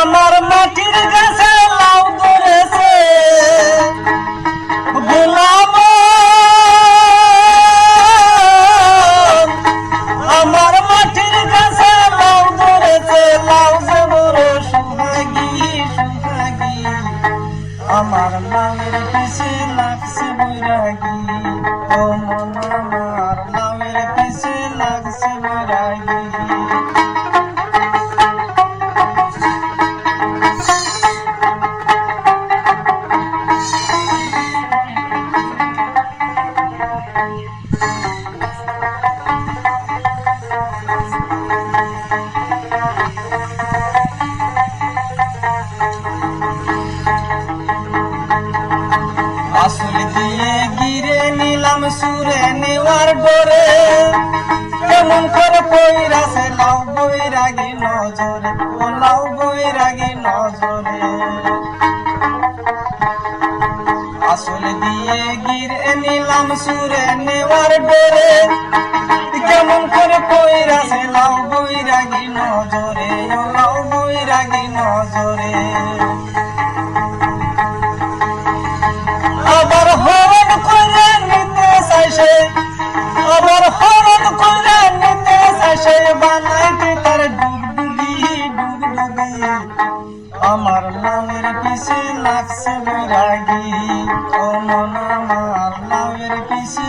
আমার মাটির গাছে লাউ ধরেছে? গোলাম। আমার মাটির গাছে লাউ ধরেছে, লাউ যে বড় সুহাগী সুহাগী আমার লাউয়ের পিছে লাগছে বৈরাগী। ও মন আসল দিয়ে গিরে নিলাম সুরে নেওয়ার ডরে। কেমন করে পইরাছে লাউ বৈরাগী নজরে, ও লাউ বৈরাগী নজরে। আসল দিয়ে গিরে নিলাম সুরে করে পইরাছে লাউ বৈরাগী নজরে ও লাউ বৈরাগী নজরে আবার হরণ করে নিতে চাইছে আবার হরণ করে নিতে চাইছে বানাইতে তার ডুগডুগি ডুগডুগি আমার নামের পিছে লাগছে বিরাগি ও মন আমার নামের পিছে।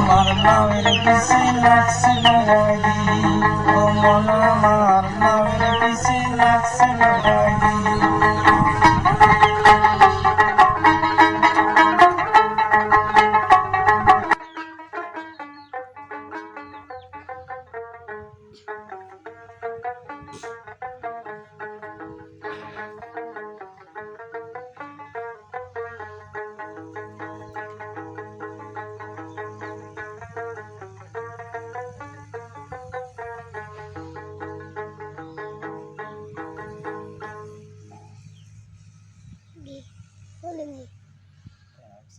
আমার নামের পিছে লাগছে বিরাগি ও মন আমার নামের পিছে লাগছে বিরাগি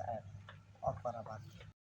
Di. Boleh